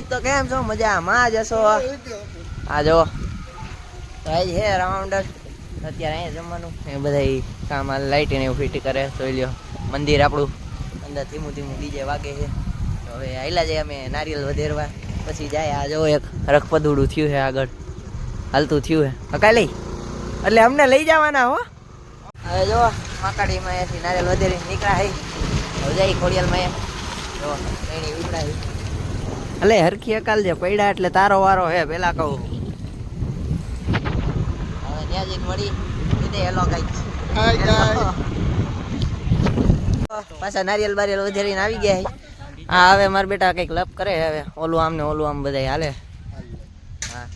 તો કેમ છો? મજામાં? જશો આ જો ભાઈ હે રાઉન્ડર અત્યારે અહીંયા જમવાનું. એ બધા કામ આ લાઇટ ને ફિટ કરે, જોઈ લ્યો. મંદિર આપણું. અંદર ધીમું ધીમું ડીજે વાગે છે. હવે આયલા જઈએ અમે નારિયેલ વધેરવા. પછી જાય આ જો એક રખપદુડું થયું છે આગળ. હાલતું થયું છે. હકાઈ લઈ એટલે અમને લઈ જવાના હો. હવે જો, માકાડીમાં અહીંયાથી નારિયેલ વધેરીને નીકળ્યા હવે જાય ખોડિયાલમાં જો એની ઉપડાય અલે હરખી અકાલ જે પડ્યા એટલે તારો વારો હે પેલા કહું. હવે ત્યાં જઈને મળી કીધે હેલો ગાઈસ. પાછા નારિયેલ બારિયેલ વધેરીને આવી ગયા હે. હા હવે મારા બેટા કંઈક લપ કરે હવે. ઓલું આમ ને ઓલું આમ બધા હાલે. હા.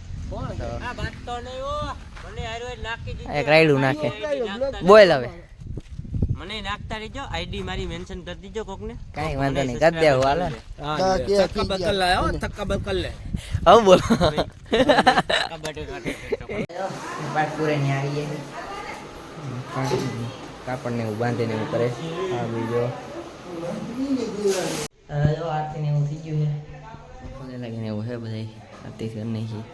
એક રાયડું નાખે. બોલ હવે. મને નાખતા રહેજો. આઈડી મારી મેન્શન કરી દીજો કોકને. કઈ વાંધો નહીં કરી દેવું લે. હવે બોલો. પાટપુરે ની આવી ગયા કાપડ ને એવું બાંધીને હું કરે. આ બીજો. જો આરતી ને એવું થઈ ગયું છે. પગે લાગીને એવું છે બધા આરતી કરી નાખી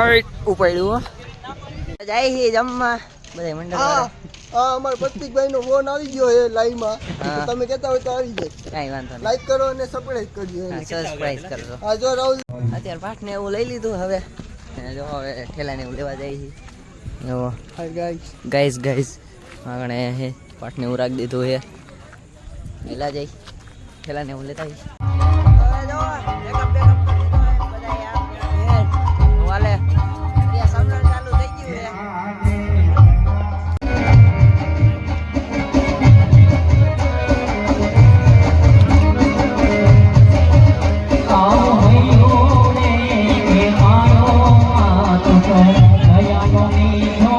ઓય ઉપાડ્યું હો. જાય છે જમવા. બધા મંડળ હા હા અમાર પ્રતિકભાઈ નો ફોન આવી ગયો છે લાઈવમાં. તમે કહેતા હોય તો આવી જાય. કઈ વાંધો નહીં. લાઈક કરો અને સબસ્ક્રાઇબ કરજો સબસ્ક્રાઇબ કરજો. હા જો રાહુલ. અત્યારે પાઠ ને એવું લઈ લીધું હવે. જો હવે ઠેલા ને એવું લેવા જાય છે. એવો હાય ગાઈસ ગાઈસ ગાઈસ આગળ હે. પાઠ ને એવું રાખી દીધું હે. પેલા જઈ ઠેલા ને એવું લેતા આવીશ હવે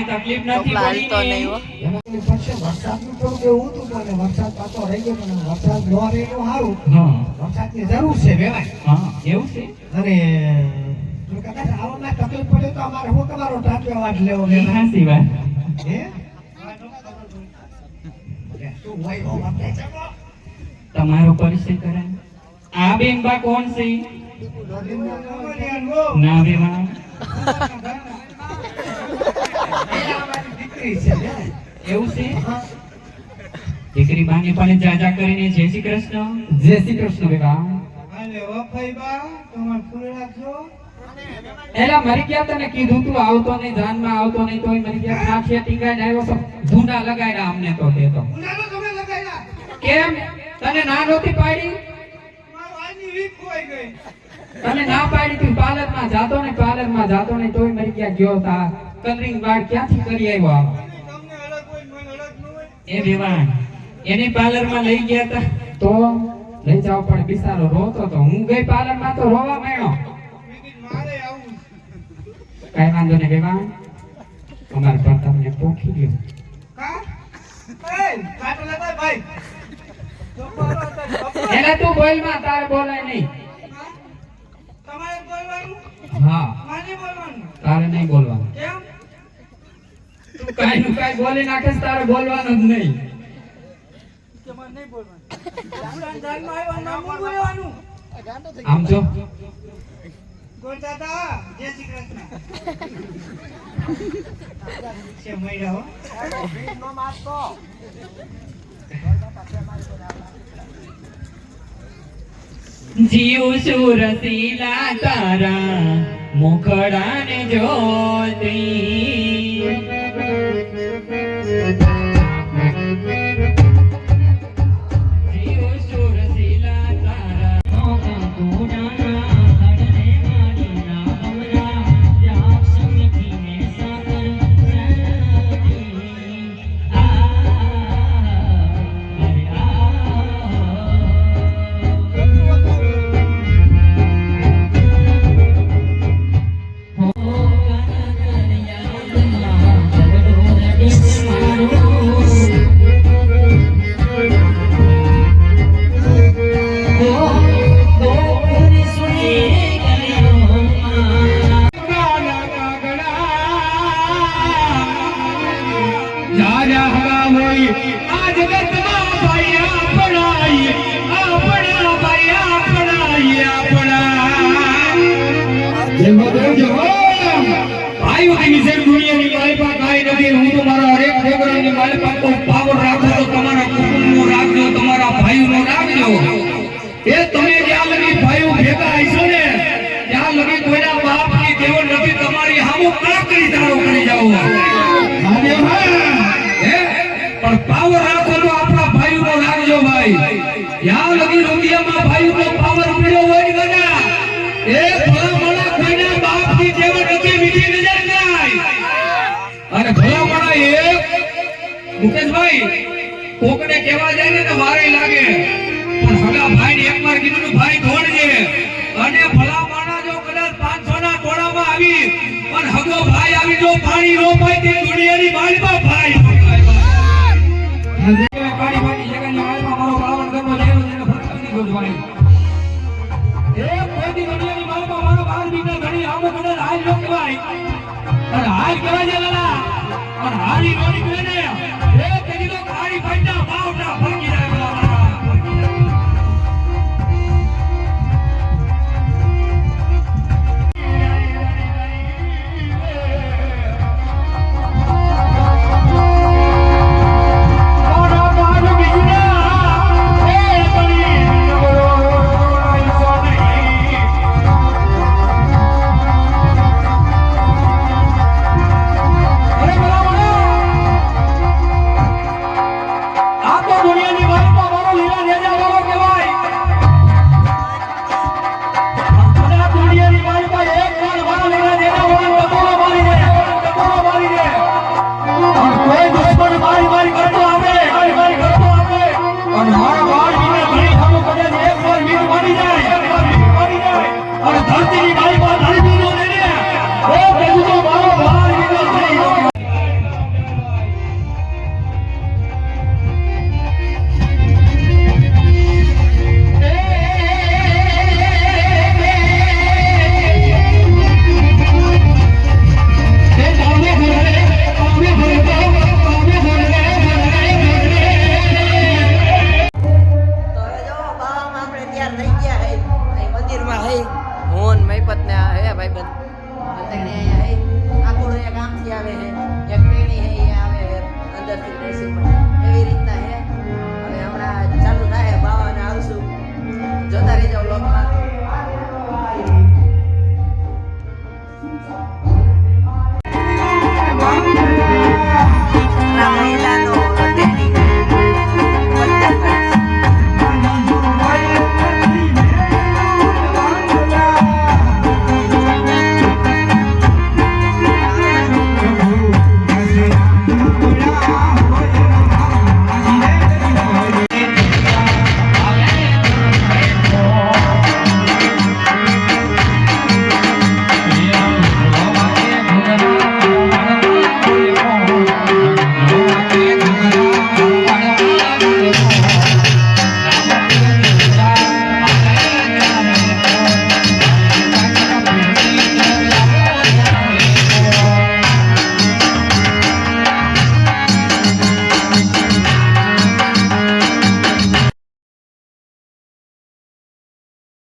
કઈ તકલીફ નથી પડી પછી વરસાદનું એવું હતું વરસાદ પાછો રહી ગયો પણ વરસાદ ન રહે સારું. વરસાદની જરૂર છે વેવાય. એવું છે? અને કદાચ આવવામાં તકલીફ પડે તો અમારે હું તમારો ટાંટિયો અવાજ લેવો વાત. તમારો પરિચય કરાય. આ બેન બા કોણ છે? ના વેવાણ. દીકરી છે. એવું છે? દીકરી બાની પણ જાજા કરીને જય શ્રી કૃષ્ણ. જય શ્રી કૃષ્ણ વેવાણ એલા મરી ગયા તને કીધું તું આવતો નહીં જાનમાં આવતો નહીં તોય મરી ગયા. ખાખિયા ટીંગાઈને આવ્યો તો ધૂંડા લગાડ્યા અમને તો તે. તો તમે. કેમ? તને ના નહોતી પાડી? મારો આજની વીક હોય ગઈ. તને ના પાડી તું પાર્લરમાં જાતો ને પાર્લરમાં જાતો ને તોય મરી ગયા ગયો તા કલરિંગ વાળ ક્યાંથી કરી આવ્યો આમ તમને અલગ હોય મને અલગ ન હોય એ વેવાણ એને પાર્લરમાં લઈ ગયા તા. તો લઈ જાવ પણ બિસારો રોતો તો. હું ગઈ પાર્લરમાં તો રોવા માંડ્યો. બીજી મારે આવું કઈ વાંધો નહીં વેવાણ અમારા પર તમને પોખી ગયો. એને તું બોલમાં તારે બોલાય નહીં. હા. માને બોલવાનું? તારે નહીં બોલવાનું. કેમ? તું કાઈ નું કાઈ બોલી નાખે તારે બોલવાનું જ નહીં. આમ જો. ગોળ દાદા જય શ્રી કૃષ્ણ. જીવ સુરસીલા તારા મુખડાને જોતી ભાઈ ભાઈની જેમ દુનિયાની માલિકા કાંઈ નથી હું તો મારા હરેક છોકરાની માલિકા તો પાવર રાખો તો તમારા કુટુંબનો રાખજો તમારા રાખજો. એ તમે જ્યાં લગી ભાઈઓ ભેગા ને ત્યાં લગી કોઈના બાપની નથી તમારી હામો કાકરી તારો કરી જાઓ. પણ પાવર રાખો તો આપણા ભાઈઓનો રાખજો ભાઈ. ત્યાં લગી રૂપિયામાં ભાઈઓનો અને ભલા ભલા એક મુકેશભાઈ, કોકને કહેવા ભાઈ અને ભલા જો કદાચ 500 ના ટોળામાં આવી, પણ હગો ભાઈ આવી જો પાણી નો તે દુનિયાની માલમાં ભાઈ પાણી પાણી જગાની માલમાં મારો બાવન ગરબો જેવો જેને ફરક નથી એ કોઈની દુનિયાની માલમાં મારો બાર બીજા ઘણી આમો કદાચ હાલ નો કહેવાય. અને હાલ કહેવાય છે લાલા. પણ હાલી નો નીકળે ને. એ તેની તો મોહન મહીપત ને હે ભાઈ બંધ અત્યારે અહીંયા હે. આખું અહીંયા ગામથી આવે હે? એક પેણી હે એ આવે હે. અંદરથી ડ્રેસિંગમાં એવી રીતના હે. હવે હમણાં ચાલુ થાય, બાવાને આવશું. જોતા રહી જાવ લોકમાં રામાયણ